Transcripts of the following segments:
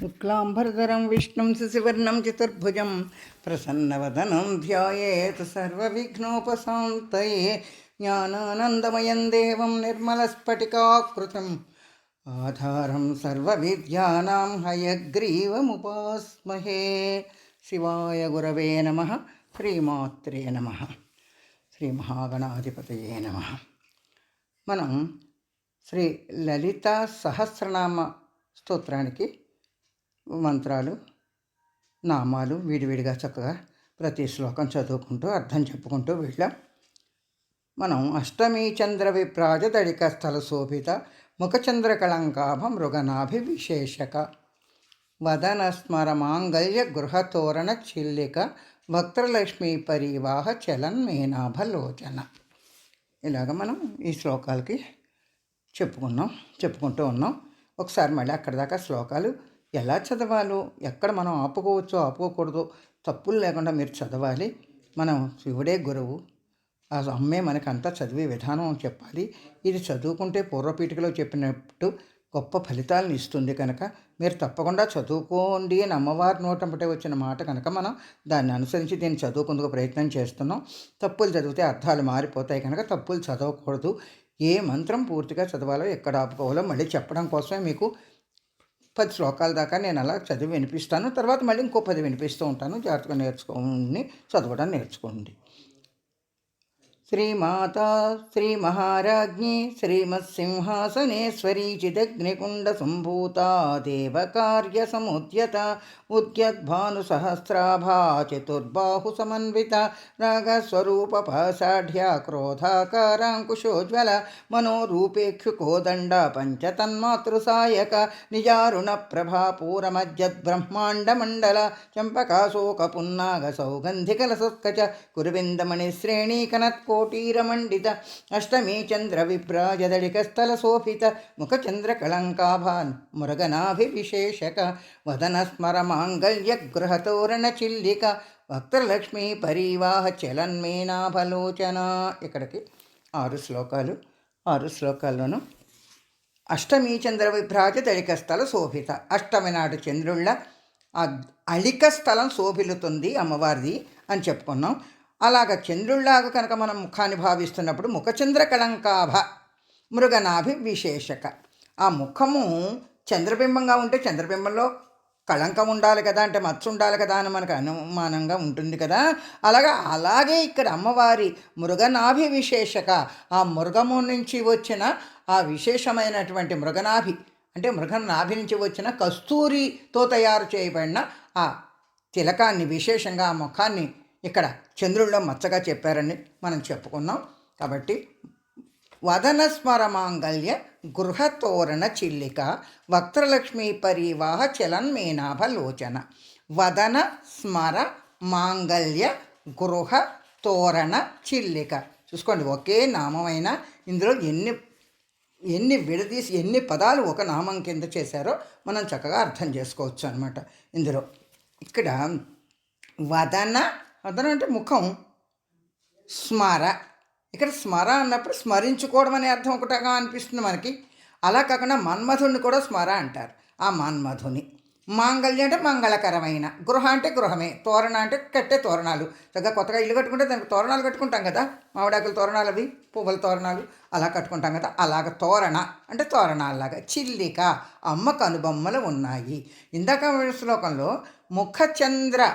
శుక్లాంబరధరం విష్ణుం శశివర్ణం చతుర్భుజం ప్రసన్నవదనం ధ్యాయేత్ సర్వవిఘ్నోపశాంతయే. జ్ఞానానందమయం దేవం నిర్మలస్ఫటికాకృతం. ఆధారం సర్వవిద్యానాం హయగ్రీవముపాస్మహే. శివాయ గురవే నమ శ్రీమాత్రే నమ శ్రీ మహాగణాధిపతయే నమ. మనం శ్రీ లలిత సహస్రనామ స్తోత్రానికి మంత్రాలు నామాలు విడివిడిగా చక్కగా ప్రతి శ్లోకం చదువుకుంటూ అర్థం చెప్పుకుంటూ వెళ్ళాం. మనం అష్టమి చంద్ర విప్రాజ దళిక స్థల శోభిత ముఖచంద్ర కళంకాభ మృగనాభి విశేషక వదన స్మర మాంగళ్య గృహతోరణ చిల్లిక భక్తలక్ష్మి పరివాహ చలన్ మేనాభలోచన ఇలాగ మనం ఈ శ్లోకాలకి చెప్పుకున్నాం చెప్పుకుంటూ ఉన్నాం. ఒకసారి మళ్ళీ అక్కడ దాకా శ్లోకాలు ఎలా చదవాలో ఎక్కడ మనం ఆపుకోవచ్చో ఆపుకోకూడదో తప్పులు లేకుండా మీరు చదవాలి. మనం శివుడే గురువు. ఆ అమ్మే మనకంతా చదివే విధానం చెప్పాలి. ఇది చదువుకుంటే పూర్వపీఠికలో చెప్పినట్టు గొప్ప ఫలితాలను ఇస్తుంది కనుక మీరు తప్పకుండా చదువుకోండి అని అమ్మవారి నోటంపటే వచ్చిన మాట కనుక మనం దాన్ని అనుసరించి దీన్ని చదువుకుందుకు ప్రయత్నం చేస్తున్నాం. తప్పులు చదివితే అర్థాలు మారిపోతాయి కనుక తప్పులు చదవకూడదు. ఏ మంత్రం పూర్తిగా చదవాలో ఎక్కడ ఆపుకోవాలో మళ్ళీ చెప్పడం కోసమే మీకు పది శ్లోకాల దాకా నేను అలా చదివి వినిపిస్తాను. తర్వాత మళ్ళీ ఇంకో పది వినిపిస్తూ ఉంటాను. జాగ్రత్తగా నేర్చుకోండి. చదవడం నేర్చుకోండి. శ్రీమాత శ్రీమహారాజ్ఞి శ్రీమత్సింహాసనేశ్వరీ చిదగ్నికుండ సంభూతా దేవకార్యసముద్యత ఉద్యద్భానుసహస్రాభా చతుర్బాహు సమన్విత రాగస్వరూప రాగస్వరూపపాషాఢ్య క్రోధాకారాంకుశోజ్వల మనోరూపేక్షుకోదండ పంచతన్మాతృసాయక నిజారుణ ప్రభాపూరమజ్జద్బ్రహ్మాండమండల చంపకాశోకపున్నాగ సౌగంధికలసత్కచ కురువిందమణిశ్రేణీకనత్కో కోటీరమండిత. అష్టమీ చంద్ర విభ్రాజదళికస్థల శోభిత ముఖచంద్రకళంకాభాన్ మురగనాభివిశేషక. వదన స్మర మాంగళ్య గృహతోరణ చిల్లిక భక్తలక్ష్మీ పరివాహ చలన్మేనాభలోచన ఇక్కడికి ఆరు శ్లోకాలు ఆరు శ్లోకాల్లోనూ. అష్టమి చంద్ర విభ్రాజ దళిక స్థల శోభిత అష్టమి నాడు చంద్రుళ్ళ అళిక స్థలం శోభిలుతుంది అమ్మవారిది అని చెప్పుకున్నాం. అలాగ చంద్రుళ్ళాగా కనుక మనం ముఖాన్ని భావిస్తున్నప్పుడు ముఖచంద్ర కళంకాభ మృగనాభి విశేషక. ఆ ముఖము చంద్రబింబంగా ఉంటే చంద్రబింబంలో కళంకం ఉండాలి కదా అంటే మచ్చ ఉండాలి కదా అని మనకు అనుమానంగా ఉంటుంది కదా. అలాగా అలాగే ఇక్కడ అమ్మవారి మృగనాభి విశేషక ఆ మృగము నుంచి వచ్చిన ఆ విశేషమైనటువంటి మృగనాభి అంటే మృగనాభి నుంచి వచ్చిన కస్తూరితో తయారు చేయబడిన ఆ తిలకాన్ని విశేషంగా ఆ ముఖాన్ని ఇక్కడ చంద్రుల్లో మచ్చగా చెప్పారని మనం చెప్పుకున్నాం. కాబట్టి వదన మాంగళ్య గృహతోరణ చిల్లిక వక్త్రలక్ష్మీ పరివాహ చలన్మేనాభలోచన. వదన స్మర మాంగళ్య గృహ తోరణ చిల్లిక. చూసుకోండి ఒకే నామమైన ఇందులో ఎన్ని ఎన్ని విడదీసి ఎన్ని పదాలు ఒక నామం కింద చేశారో మనం చక్కగా అర్థం చేసుకోవచ్చు అనమాట ఇందులో ఇక్కడ వదన అర్థం అంటే ముఖం స్మర. ఇక్కడ స్మర అన్నప్పుడు స్మరించుకోవడం అనే అర్థం ఒకటగా అనిపిస్తుంది మనకి. అలా కాకుండా మన్మధుని కూడా స్మర అంటారు. ఆ మన్మధుని. మాంగళ్యం అంటే మంగళకరమైన. గృహ అంటే గృహమే. తోరణ అంటే కట్టే తోరణాలు. చక్కగా కొత్తగా ఇల్లు కట్టుకుంటే దానికి తోరణాలు కట్టుకుంటాం కదా. మామిడాకుల తోరణాలు అవి పువ్వుల తోరణాలు అలా కట్టుకుంటాం కదా. అలాగ తోరణ అంటే తోరణాలాగా చిల్లిక అమ్మ కనుబొమ్మలు ఉన్నాయి. ఇందాక శ్లోకంలో ముఖచంద్ర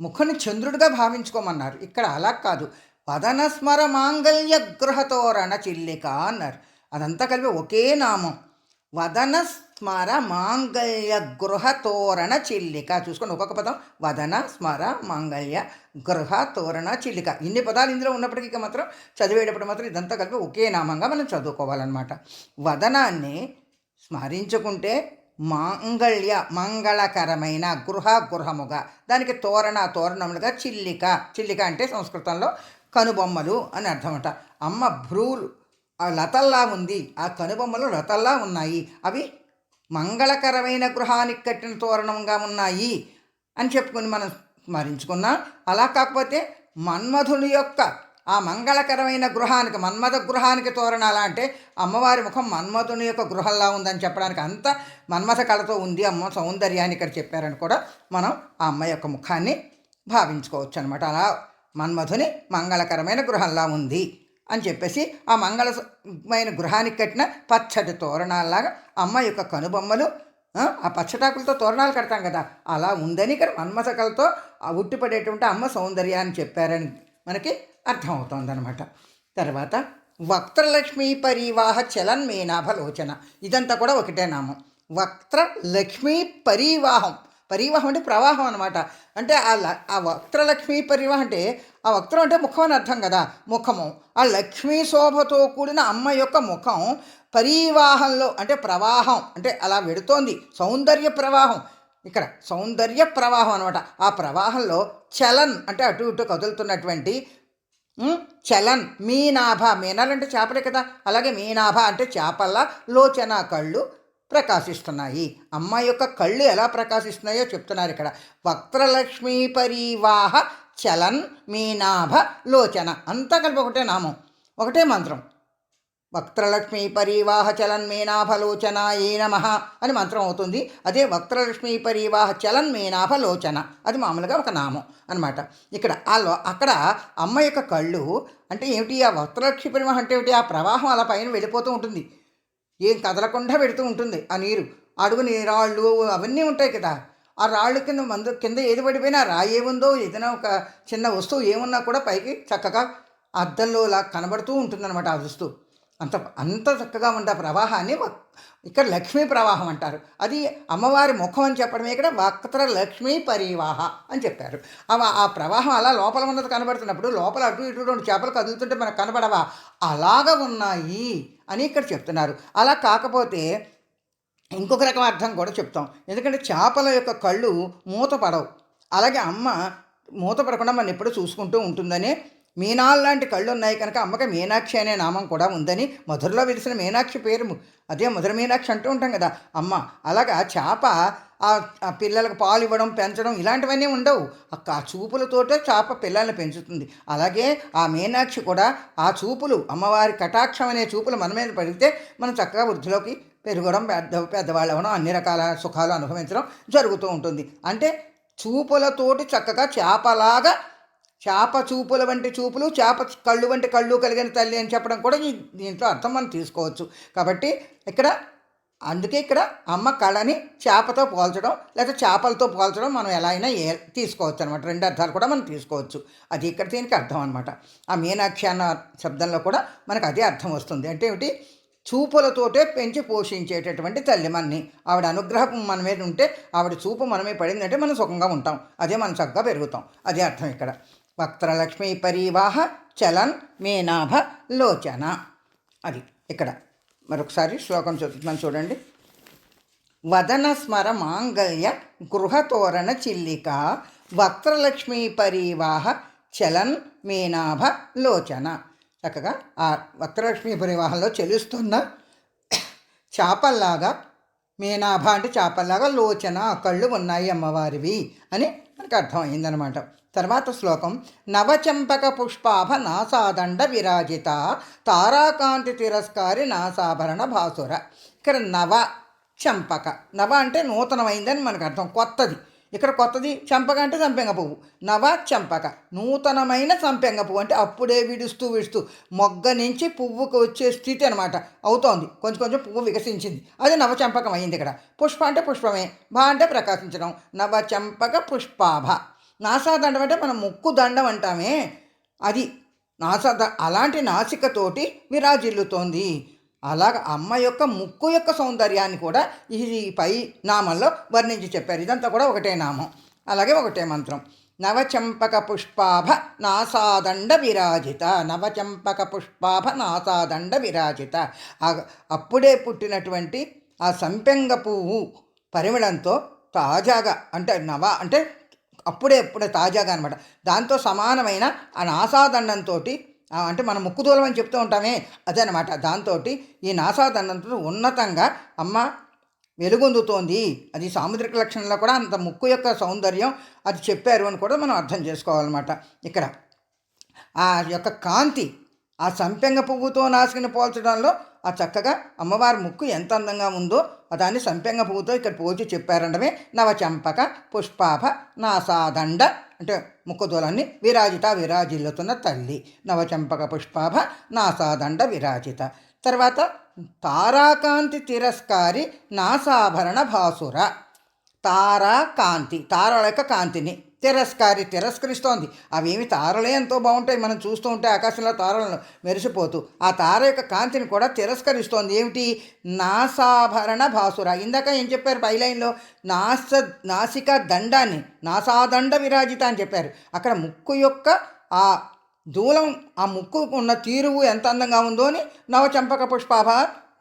ముఖని చంద్రుడిగా భావించుకోమన్నారు. ఇక్కడ అలా కాదు. పదనస్మర మాంగళ్య గృహతోరణ చిల్లిక అన్నారు. అదంతా కలిపి ఒకే నామం. వదన స్మర మాంగళ్య గృహ తోరణ చిల్లిక. చూసుకోండి ఒక్కొక్క పదం. వదన స్మర మాంగళ్య గృహ తోరణ చిల్లిక. ఇన్ని పదాలు ఇందులో ఉన్నప్పటికీ మాత్రం చదివేటప్పుడు మాత్రం ఇదంతా కలిపి ఒకే నామంగా మనం చదువుకోవాలన్నమాట. వదనాన్ని స్మరించుకుంటే మాంగళ్య మంగళకరమైన గృహ గృహముగా దానికి తోరణ తోరణములుగా చిల్లిక. చిల్లిక అంటే సంస్కృతంలో కనుబొమ్మలు అని అర్థమట. అమ్మ భ్రూలు ఆ లతల్లా ఉంది. ఆ కనుబొమ్మలు లతల్లా ఉన్నాయి. అవి మంగళకరమైన గృహానికి కట్టిన తోరణంగా ఉన్నాయి అని చెప్పుకొని మనం స్మరించుకున్నాం. అలా కాకపోతే మన్మధుని యొక్క ఆ మంగళకరమైన గృహానికి మన్మథ గృహానికి తోరణాల అంటే అమ్మవారి ముఖం మన్మథుని యొక్క గృహంలా ఉందని చెప్పడానికి అంత మన్మథ కళతో ఉంది అమ్మ సౌందర్యాన్ని ఇక్కడ చెప్పారని కూడా మనం ఆ అమ్మ యొక్క ముఖాన్ని భావించుకోవచ్చు అనమాట అలా మన్మథుని మంగళకరమైన గృహంలా ఉంది అని చెప్పేసి ఆ మంగళమైన గృహానికి కట్టిన పచ్చటి తోరణాల్లాగా అమ్మ యొక్క కనుబొమ్మలు ఆ, పచ్చటాకులతో తోరణాలు కడతాం కదా అలా ఉందని ఇక్కడ మన్మథ కళతో ఆ ఉట్టిపడేటువంటి అమ్మ సౌందర్యాన్ని చెప్పారని మనకి అర్థమవుతోందనమాట తర్వాత వక్త్రలక్ష్మీ పరివాహ చలన్ మేనాభలోచన. ఇదంతా కూడా ఒకటే నామం. వక్త్ర లక్ష్మీ పరివాహం. పరివాహం అంటే ప్రవాహం అనమాట అంటే ఆ ల- ఆ వక్త్రలక్ష్మీ పరివాహం అంటే ఆ వక్త్రం అంటే ముఖం అని అర్థం కదా ముఖము. ఆ లక్ష్మీ శోభతో కూడిన అమ్మ యొక్క ముఖం పరివాహంలో అంటే ప్రవాహం అంటే అలా వెడుతోంది. సౌందర్య ప్రవాహం. ఇక్కడ సౌందర్య ప్రవాహం అనమాట ఆ ప్రవాహంలో చలన్ అంటే అటు ఇటు కదులుతున్నటువంటి చలన్ మీనాభ. మీనాలంటే చేపలే కదా. అలాగే మీనాభ అంటే చేపల లోచన కళ్ళు ప్రకాశిస్తున్నాయి. అమ్మ యొక్క కళ్ళు ఎలా ప్రకాశిస్తున్నాయో చెప్తున్నారు ఇక్కడ. వక్త్రలక్ష్మీ పరివాహ చలన్ మీనాభ లోచన. అంతా కలిపి ఒకటే నామం. ఒకటే మంత్రం. వక్త్రలక్ష్మీ పరివాహ చలన్ మీనాభలోచన ఏ నమ అని మంత్రం అవుతుంది. అదే వక్త్రలక్ష్మీ పరివాహ చలన్ మేనాభలోచన అది మామూలుగా ఒక నామం అనమాట ఇక్కడ అక్కడ అమ్మ యొక్క కళ్ళు అంటే ఏమిటి? ఆ వక్త్రలక్ష్మి పరివాహం అంటే ఏమిటి? ఆ ప్రవాహం అలా పైన వెళ్ళిపోతూ ఉంటుంది. ఏం కదలకుండా పెడుతూ ఉంటుంది ఆ నీరు. అడుగు నీరాళ్ళు అవన్నీ ఉంటాయి కదా. ఆ రాళ్ళు కింద మందు కింద ఏది పడిపోయినా రాయి ఏముందో ఏదైనా ఒక చిన్న వస్తువు ఏమున్నా కూడా పైకి చక్కగా అద్దంలో ఇలా కనబడుతూ ఉంటుందన్నమాట ఆ వస్తువు. అంత అంత చక్కగా ఉండే ఆ ప్రవాహాన్ని ఇక్కడ లక్ష్మీ ప్రవాహం అంటారు. అది అమ్మవారి ముఖం అని చెప్పడమే ఇక్కడ వక్త్ర లక్ష్మీ పరివాహ అని చెప్పారు. అవ ఆ ప్రవాహం అలా లోపల ఉన్నది కనబడుతున్నప్పుడు లోపల అటు ఇటు రెండు చేపలు కదులుతుంటే మనకు కనబడవా? అలాగ ఉన్నాయి అని ఇక్కడ చెప్తున్నారు. అలా కాకపోతే ఇంకొక రకం అర్థం కూడా చెప్తాం. ఎందుకంటే చేపల యొక్క కళ్ళు మూత పడవు అలాగే అమ్మ మూత పడకుండా మనం ఎప్పుడూ చూసుకుంటూ ఉంటుందని మీనాల్ లాంటి కళ్ళు ఉన్నాయి కనుక అమ్మకి మీనాక్షి అనే నామం కూడా ఉందని మధురలో వెలిసిన మీనాక్షి పేరు అదే మధుర మీనాక్షి అంటూ ఉంటాం కదా. అమ్మ అలాగా చేప ఆ పిల్లలకు పాలు ఇవ్వడం పెంచడం ఇలాంటివన్నీ ఉండవు. ఆ చూపులతోటే చేప పిల్లల్ని పెంచుతుంది. అలాగే ఆ మీనాక్షి కూడా ఆ చూపులు అమ్మవారి కటాక్షం అనే చూపులు మన మీద పడితే మనం చక్కగా వృద్ధిలోకి పెరగడం పెద్ద పెద్దవాళ్ళు అవ్వడం అన్ని రకాల సుఖాలు అనుభవించడం జరుగుతూ ఉంటుంది. అంటే చూపులతోటి చక్కగా చేపలాగా చేప చూపుల వంటి చూపులు చేప కళ్ళు వంటి కళ్ళు కలిగిన తల్లి అని చెప్పడం కూడా ఈ దీంట్లో అర్థం మనం తీసుకోవచ్చు. కాబట్టి ఇక్కడ అందుకే ఇక్కడ అమ్మ కళని చేపతో పోల్చడం లేదా చేపలతో పోల్చడం మనం ఎలా అయినా ఏ తీసుకోవచ్చు అనమాట రెండు అర్థాలు కూడా మనం తీసుకోవచ్చు. అది ఇక్కడ దీనికి అర్థం అనమాట ఆ మీనాక్షి అన్న శబ్దంలో కూడా మనకు అదే అర్థం వస్తుంది. అంటే ఏమిటి? చూపులతోటే పెంచి పోషించేటటువంటి తల్లి మనని. ఆవిడ అనుగ్రహం మన మీద ఉంటే ఆవిడ చూపు మనమే పడిందంటే మనం సుఖంగా ఉంటాం. అదే మనం చక్కగా పెరుగుతాం. అదే అర్థం ఇక్కడ. వక్త్రలక్ష్మీ పరివాహ చలన్ మేనాభ లోచన. అది ఇక్కడ. మరొకసారి శ్లోకం చదువుతున్నాను చూడండి. వదన స్మర మాంగళ్య గృహతోరణ చిల్లిక వక్త్రలక్ష్మీ పరివాహ చలన్ మీనాభ లోచన. చక్కగా ఆ వక్త్రలక్ష్మీ పరివాహంలో చెలుస్తున్న చేపల్లాగా మీనాభ అంటే చేపల్లాగా లోచన కళ్ళు ఉన్నాయి అమ్మవారివి అని మనకు అర్థమైందనమాట. తర్వాత శ్లోకం నవచంపక పుష్పాభ నాసాదండ విరాజిత తారాకాంతి తిరస్కారి నాసాభరణ భాసుర. ఇక్కడ నవ చంపక నవ అంటే నూతనమైందని మనకు అర్థం కొత్తది. ఇక్కడ కొత్తది చంపక అంటే సంపెంగ పువ్వు నవ చంపక నూతనమైన సంపెంగ పువ్వు. అంటే అప్పుడే విడుస్తూ విడుస్తూ మొగ్గ నుంచి పువ్వుకు వచ్చే స్థితి అనమాట అవుతోంది. కొంచెం కొంచెం పువ్వు వికసించింది. అది నవచంపకం అయింది ఇక్కడ. పుష్ప అంటే పుష్పమే భా అంటే ప్రకాశించడం. నవచంపక పుష్పాభ. నాసాదండం అంటే మనం ముక్కు దండం అంటామే. అది ద అలాంటి నాసికతోటి విరాజిల్లుతోంది. అలాగ అమ్మ యొక్క ముక్కు యొక్క సౌందర్యాన్ని కూడా ఇది పై నామంలో వర్ణించి చెప్పారు. ఇదంతా కూడా ఒకటే నామం. అలాగే ఒకటే మంత్రం. నవచంపక పుష్పాభ నాసాదండ విరాజిత. నవచంపక పుష్పాభ నాసాదండ విరాజిత. అప్పుడే పుట్టినటువంటి ఆ సంపెంగ పువ్వు పరిమళంతో తాజాగా అంటే నవ అంటే అప్పుడే అప్పుడే తాజాగా అనమాట దాంతో సమానమైన ఆ నాసాదండంతో అంటే మనం ముక్కుదూలం అని చెప్తూ ఉంటామే అదనమాట దాంతో ఈ నాసాదండంతో ఉన్నతంగా అమ్మ వెలుగొందుతోంది. అది సాముద్రిక లక్షణంలో కూడా అంత ముక్కు యొక్క సౌందర్యం అది చెప్పారు అని కూడా మనం అర్థం చేసుకోవాలన్నమాట. ఇక్కడ ఆ యొక్క కాంతి ఆ సంపెంగ పువ్వుతో నాసికని పోల్చడంలో ఆ చక్కగా అమ్మవారి ముక్కు ఎంత అందంగా ఉందో దాన్ని సంపెంగ పువ్వుతో ఇక్కడ పోల్చి చెప్పారండమే నవచంపక పుష్పాభ నాసాదండ అంటే ముక్కుదోలన్నీ విరాజిత విరాజిల్లుతున్న తల్లి. నవచంపక పుష్పాభ నాసాదండ విరాజిత. తర్వాత తారాకాంతి తిరస్కారి నాసాభరణ భాసుర. తారా కాంతి తారల యొక్క కాంతిని. తిరస్కారి తిరస్కరిస్తోంది. అవేమి తారలే ఎంతో బాగుంటాయి. మనం చూస్తూ ఉంటే ఆకాశంలో తారలను మెరిసిపోతూ ఆ తార యొక్క కాంతిని కూడా తిరస్కరిస్తోంది. ఏమిటి? నాసాభరణ భాసుర. ఇందాక ఏం చెప్పారు? పైలైన్లో నాస నాసిక దండాన్ని నాసాదండ విరాజిత అని చెప్పారు. అక్కడ ముక్కు యొక్క ఆ దూలం ఆ ముక్కు ఉన్న తీరువు ఎంత అందంగా ఉందో అని నవచంపక పుష్పాభ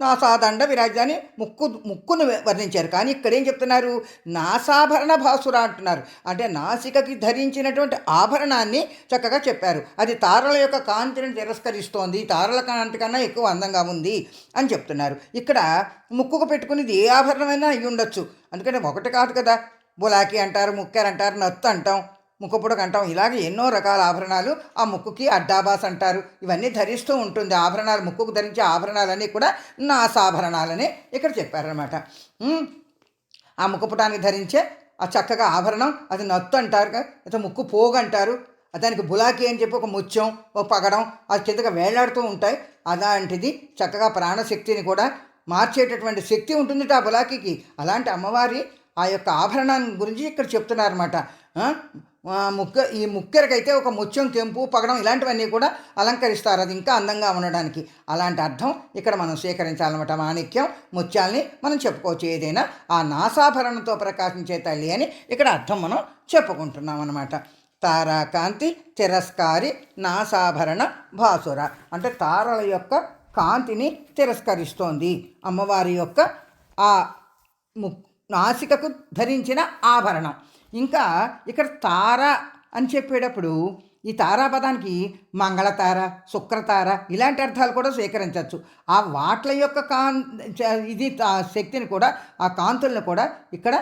నాసాదండ విరాజాన్ని ముక్కు ముక్కును వర్ణించారు. కానీ ఇక్కడ ఏం చెప్తున్నారు? నాసాభరణ భాసుర అంటున్నారు. అంటే నాసికకి ధరించినటువంటి ఆభరణాన్ని చక్కగా చెప్పారు. అది తారల యొక్క కాంతిని తిరస్కరిస్తోంది. తారల కాంతి కన్నా ఎక్కువ అందంగా ఉంది అని చెప్తున్నారు. ఇక్కడ ముక్కుకు పెట్టుకునేది ఏ ఆభరణమైనా అయి ఉండొచ్చు అందుకని ఒకటి కాదు కదా. బులాకి అంటారు ముక్కారు అంటారు నత్తు అంటాం. ముక్కుపుడక అంటాం. ఇలాగే ఎన్నో రకాల ఆభరణాలు ఆ ముక్కుకి అడ్డాబాస్ అంటారు. ఇవన్నీ ధరిస్తూ ఉంటుంది. ఆభరణాలు ముక్కుకు ధరించే ఆభరణాలన్నీ కూడా నాసాభరణాలని ఇక్కడ చెప్పారనమాట ఆ ముక్కుపుటానికి ధరించే ఆ చక్కగా ఆభరణం అది నత్తు అంటారు అయితే ముక్కు పోగు అంటారు. దానికి బులాకి అని చెప్పి ఒక ముత్యం ఒక పగడం అది కిందగా వేలాడుతూ ఉంటాయి. అలాంటిది చక్కగా ప్రాణశక్తిని కూడా మార్చేటటువంటి శక్తి ఉంటుంది ఆ బులాకీకి. అలాంటి అమ్మవారి ఆ యొక్క ఆభరణాన్ని గురించి ఇక్కడ చెప్తున్నారన్నమాట. ముక్క ఈ ముక్కెరకైతే ఒక ముత్యం కెంపు పగడం ఇలాంటివన్నీ కూడా అలంకరిస్తారు. అది ఇంకా అందంగా ఉండడానికి. అలాంటి అర్థం ఇక్కడ మనం స్వీకరించాలన్నమాట మాణిక్యం ముత్యాల్ని మనం చెప్పుకోవచ్చు. ఏదైనా ఆ నాసాభరణంతో ప్రకాశించే తల్లి అని ఇక్కడ అర్థం మనం చెప్పుకుంటున్నాం అనమాట తారాకాంతి తిరస్కారి నాసాభరణ భాసుర. అంటే తారల యొక్క కాంతిని తిరస్కరిస్తోంది. అమ్మవారి యొక్క ఆ ముక్ నాసికకు ధరించిన ఆభరణం. ఇంకా ఇక్కడ తార అని చెప్పేటప్పుడు ఈ తారాపదానికి మంగళతార శుక్రతార ఇలాంటి అర్థాలు కూడా స్వీకరించవచ్చు. ఆ వాట్ల యొక్క కాన్ ఇది శక్తిని కూడా ఆ కాంతులను కూడా ఇక్కడ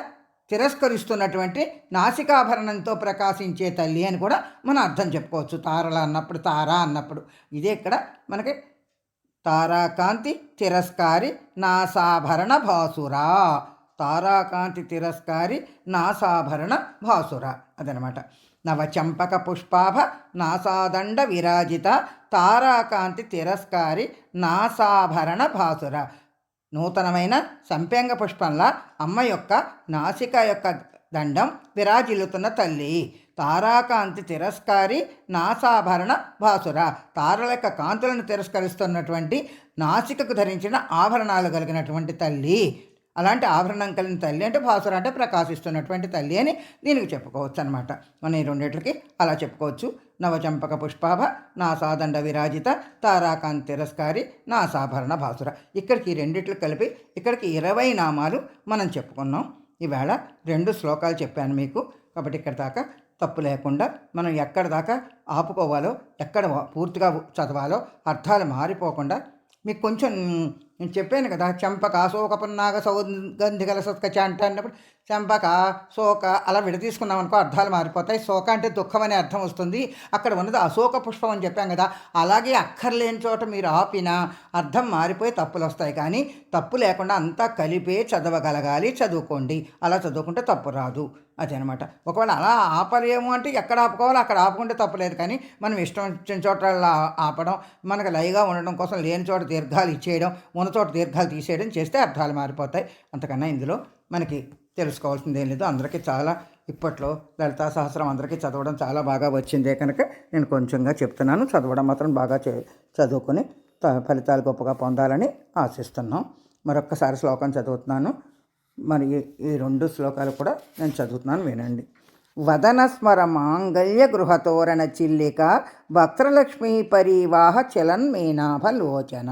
తిరస్కరిస్తున్నటువంటి నాసికాభరణంతో ప్రకాశించే తల్లి అని కూడా మనం అర్థం చెప్పుకోవచ్చు. తారల అన్నప్పుడు తార అన్నప్పుడు. ఇదే ఇక్కడ మనకి తారాకాంతి తిరస్కారి నాసాభరణ భాసురా తారాకాంతి తిరస్కారి నాసాభరణ భాసుర అదనమాట. నవచంపక పుష్పాభ నాసాదండ విరాజిత తారాకాంతి తిరస్కారి నాసాభరణ భాసుర. నూతనమైన సంపెంగ పుష్పంలా అమ్మ యొక్క నాసిక యొక్క దండం విరాజిల్లుతున్న తల్లి. తారాకాంతి తిరస్కారి నాసాభరణ భాసుర. తారల యొక్క కాంతులను తిరస్కరిస్తున్నటువంటి నాసికకు ధరించిన ఆభరణాలు కలిగినటువంటి తల్లి. అలాంటి ఆభరణం కలిగిన తల్లి అంటే భాసుర అంటే ప్రకాశిస్తున్నటువంటి తల్లి అని దీనికి చెప్పుకోవచ్చు అనమాట మన ఈ రెండిట్లకి అలా చెప్పుకోవచ్చు. నవచంపక పుష్పాభ నా సాదండ విరాజిత తారాకాంత్ తిరస్కారి నా సాభరణ భాసుర. ఇక్కడికి రెండిట్లు కలిపి ఇక్కడికి ఇరవై నామాలు మనం చెప్పుకున్నాం. ఈవేళ రెండు శ్లోకాలు చెప్పాను మీకు. కాబట్టి ఇక్కడ దాకా తప్పు లేకుండా మనం ఎక్కడ దాకా ఆపుకోవాలో ఎక్కడ పూర్తిగా చదవాలో అర్థాలు మారిపోకుండా మీకు కొంచెం నేను చెప్పాను కదా చంపక అశోకపన్నాగ సౌగంధి గల సత్కచ అంటే అన్నప్పుడు చంపక శోక అలా విడతీసుకున్నాం అనుకో అర్థాలు మారిపోతాయి. శోక అంటే దుఃఖం అనే అర్థం వస్తుంది. అక్కడ ఉన్నది అశోక పుష్పం అని చెప్పాం కదా అలాగే అక్కర్లేని చోట మీరు ఆపినా అర్థం మారిపోయి తప్పులు వస్తాయి. కానీ తప్పు లేకుండా అంతా కలిపే చదవగలగాలి. చదువుకోండి. అలా చదువుకుంటే తప్పు రాదు. అదనమాట ఒకవేళ అలా ఆపలేము అంటే ఎక్కడ ఆపుకోవాలో అక్కడ ఆపుకుంటే తప్పలేదు కానీ మనం ఇష్టం వచ్చిన చోట ఆపడం మనకు లైగా ఉండడం కోసం లేని చోట దీర్ఘాలు ఇచ్చేయడం ఉన్న చోట దీర్ఘాలు తీసేయడం చేస్తే అర్థాలు మారిపోతాయి. అంతకన్నా ఇందులో మనకి తెలుసుకోవాల్సింది ఏం లేదు. అందరికీ చాలా ఇప్పట్లో లలితా సహస్రం అందరికీ చదవడం చాలా బాగా వచ్చిందే కనుక నేను కొంచెంగా చెప్తున్నాను. చదవడం మాత్రం బాగా చదువుకొని ఫలితాలు గొప్పగా పొందాలని ఆశిస్తున్నాం. మరొక్కసారి శ్లోకం చదువుతున్నాను. మరి ఈ రెండు శ్లోకాలు కూడా నేను చదువుతున్నాను వినండి. వదనస్మర మాంగళ్య గృహతోరణ చిల్లిక భక్తలక్ష్మీ పరివాహ చలన్ మీనాభలోచన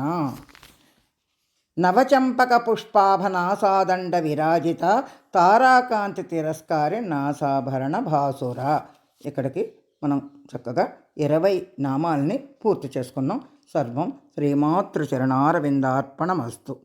నవచంపక పుష్పాభనాసాదండ విరాజిత తారాకాంతి తిరస్కారి నాసాభరణ భాసుర. ఇక్కడికి మనం చక్కగా ఇరవై నామాల్ని పూర్తి చేసుకున్నాం. సర్వం శ్రీమాతృచరణారవిందార్పణమస్తు